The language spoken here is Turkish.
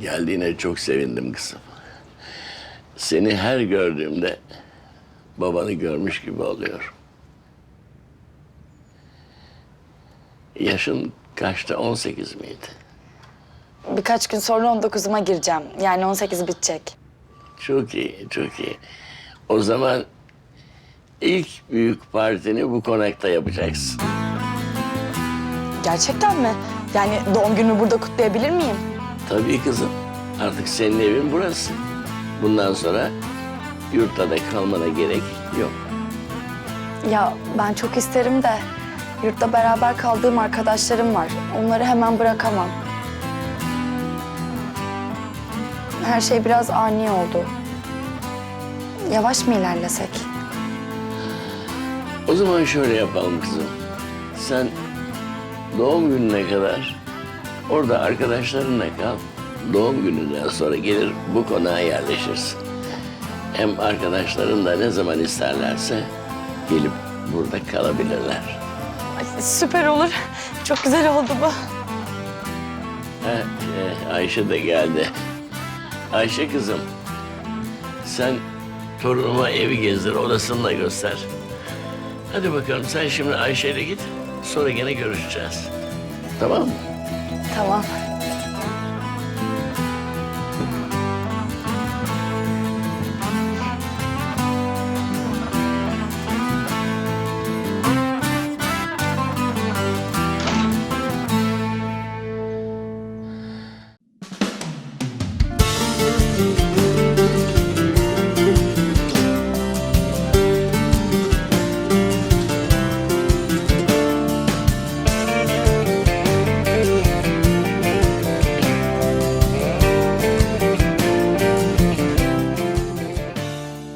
Geldiğine çok sevindim kızım. Seni her gördüğümde babanı görmüş gibi oluyorum. Yaşın kaçta? 18 miydi? Birkaç gün sonra 19'uma gireceğim. Yani 18 bitecek. Çok iyi, çok iyi. O zaman ilk büyük partini bu konakta yapacaksın. Gerçekten mi? Yani doğum günümü burada kutlayabilir miyim? Tabii kızım. Artık senin evin burası. Bundan sonra yurtta da kalmana gerek yok. Ya ben çok isterim de yurtta beraber kaldığım arkadaşlarım var. Onları hemen bırakamam. Her şey biraz ani oldu. Yavaş mı ilerlesek? O zaman şöyle yapalım kızım. Sen doğum gününe kadar orada arkadaşlarınla kal. Doğum gününden sonra gelir bu konağa yerleşirsin. Hem arkadaşların da ne zaman isterlerse gelip burada kalabilirler. Ay, süper olur. Çok güzel oldu bu. Ha, e, Ayşe de geldi. Ayşe kızım, sen torunuma evi gezdir, odasını da göster. Hadi bakalım sen şimdi Ayşe'yle git, sonra gene görüşeceğiz. Tamam mı? 太晚了